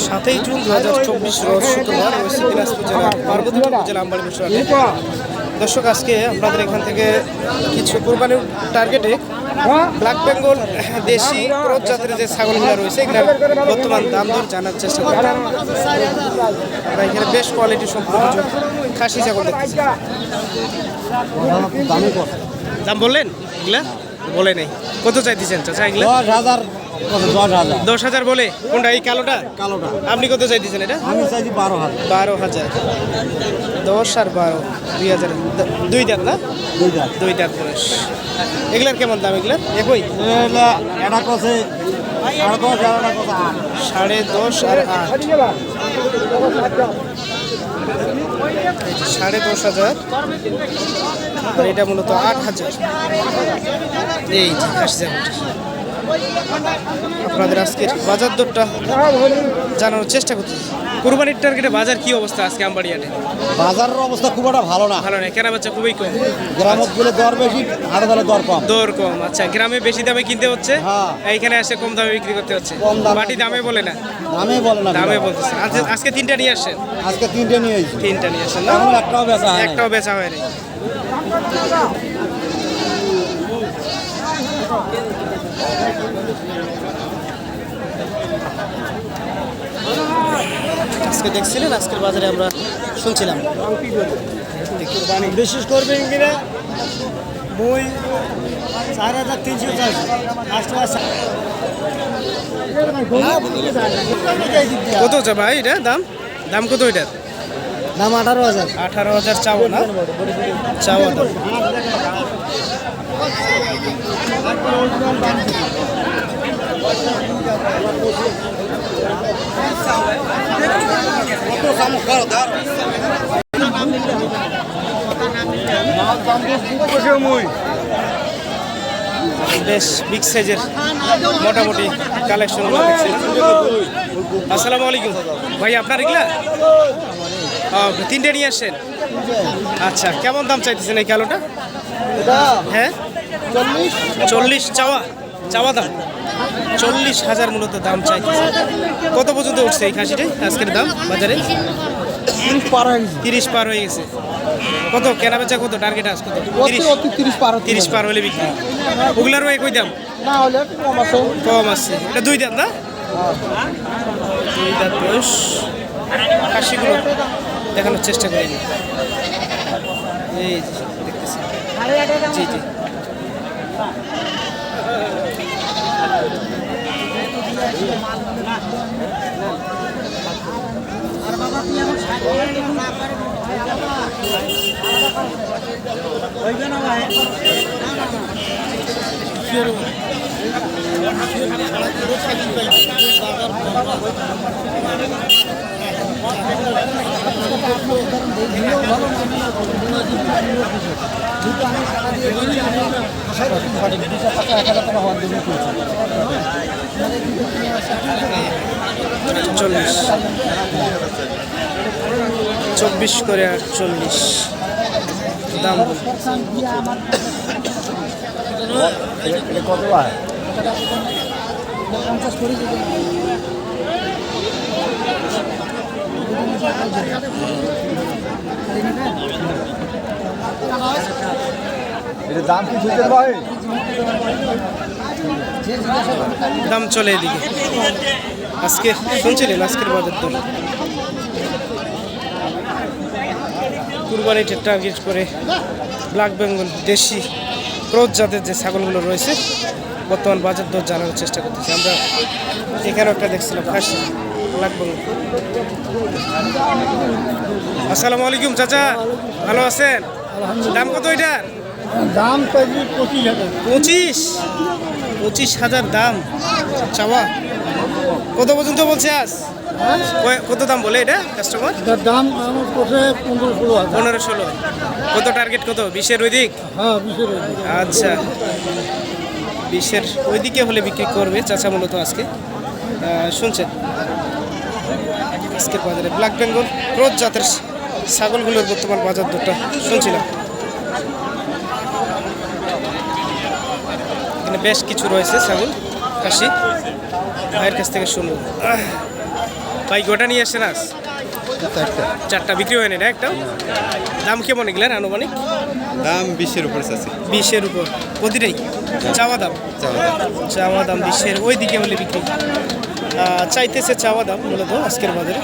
সাতই জুন দু হাজার চব্বিশ রোজ শুক্রবার ওয়েস্ট দিনাজপুর পার্বতীপুর জেলা আম্বাড়ি বিশ্বনাথে দর্শক আজকে আপনাদের এখান থেকে কিছু কোরবানির টার্গেটে ব্ল্যাক বেঙ্গল দেশি ক্রস জাতের যে ছাগলগুলো রয়েছে এগুলোর বর্তমান দাম দর জানার চেষ্টা করি আমরা এখানে বেশ কোয়ালিটি সম্পূর্ণ খাসি ছাগল দেখতেছি। দাম বললেন? এগুলা বলে নেই। কত চাইতেছেন চাচা এগুলা? হাজার দশ হাজার। বলে? কোনটা এই কালোটা? কালোটা। আপনি কত চাইতেছেন এটা? আমি চাইছি বারো হাজার। বারো হাজার। দশ আর বারো দুই হাজার। দুই দাঁত না? দুই হাজার দুই দাঁত বয়স। এগুলার কেমন দাম এগুলার? একই? এটা কষে সাড়ে দশ আর আট। সাড়ে দশ হাজার। আর এটা মূলত আট হাজার। এই খাসি জামাটি আপনাদের আজকের বাজার দরটা জানানোর চেষ্টা করছি। কোরবানির টার্গেটে বাজার কি অবস্থা আজকে আমবাড়িয়াটে বাজারের অবস্থা খুব একটা ভালো না। ভালো না কেনা বাচ্চা খুবই কম। গ্রামত গেলে দর বেশি হাটে দরে দর কম। দর কম আচ্ছা গ্রামে বেশি দামে কিনতে হচ্ছে? হ্যাঁ। এইখানে এসে কম দামে বিক্রি করতে হচ্ছে? কম দামে। বাটি দামে বলে না? দামে বলে না দামে বলতেছে। আজকে আজকে তিনটা নিয়ে আসছেন? আজকে তিনটে নিয়ে এসেছি। তিনটা নিয়ে আসছেন না? একটাও বেচা হয়। একটাও বেচা হয়নি আজকে দেখছিলেন আজকের বাজারে আমরা শুনছিলাম। বিশেষ করবেন কিনা বই চার হাজার তিনশো কত হচ্ছে ভাই এটা? দাম? দাম কত এটার? দাম আঠারো হাজার। আঠারো হাজার চাও না? চাওয়া দাম। বেশ বিগ সাইজের মোটামুটি কালেকশন আসসালামু আলাইকুম। ভাই আপনার এগুলা? তিনটে নিয়ে আসছেন? আচ্ছা কেমন দাম চাইতেছেন এই কালোটা? হ্যাঁ? চল্লিশ? চাওয়া চাওয়া দাম। চল্লিশ হাজার মূলত দাম চাই। কত পর্যন্ত উঠছে এই খাসিটা? আজকের দাম বাজারে? তিরিশ পার হয়ে গেছে। কত কেনা বেচা কত? টার্গেট আস কত? তিরিশ পার তিরিশ পার। হলে বিক্রি। ওগুলারও একই দাম? কম আছে। এটা দুই দাম না? দুই দাঁত বয়স। খাসিগুলো দেখানোর চেষ্টা করি এই দেখতেছি। জি জি। বাজার চল্লিশ। চব্বিশ করে আটচল্লিশ দাম কত হয়? এটা দাম কি ভাই? দাম চলে এদিকে। আজকে শুনছিলেন আজকের বাজার দর? কুরবানিটা টার্গেট করে ব্ল্যাক বেঙ্গল দেশি ক্রোধ জাতের যে ছাগলগুলো রয়েছে, বর্তমান বাজার দর জানানোর চেষ্টা করতেছি। আমরা এখানে একটা দেখছিলাম, খাসি। আসসালামু আলাইকুম চাচা। ভালো আছেন? দাম কত এটার? দাম পঁচিশ হাজার। পঁচিশ? পঁচিশ হাজার দাম। চাওয়া। কত পর্যন্ত বলছে আজ? কয়- কত দাম বলে এটা কাস্টমার দাম পনেরো ষোলো পনেরো ষোলো। কত টার্গেট কত? বিশের ওই দিক হ্যাঁ বিশের আচ্ছা। বিশের ওইদিকে হলে বিক্রি করবে চাচা মূলত আজকে। শুনছেন? আজকের বাজারে ব্ল্যাক বেঙ্গল রোজ জাতের ছাগলগুলোর বর্তমান বাজার দরটা শুনছিলাম। এখানে বেশ কিছু রয়েছে ছাগল কাশি ভাইয়ের কাছ থেকে শুনব। ভাই গোটা নিয়ে এসে আজ? চারটা। বিক্রি হয়নি না একটা? দাম কেমন গেলেন আনুমানিক? দাম বিশের উপর আছে বিশের উপর। প্রতিটাই? হ্যাঁ। চাওয়া দাম? চাওয়া দাম। চাওয়া দাম বিশের। ওই দিকে বলে বিক্রি। চাইতেছে চাওয়া দাম মূলত আজকের বাজারে।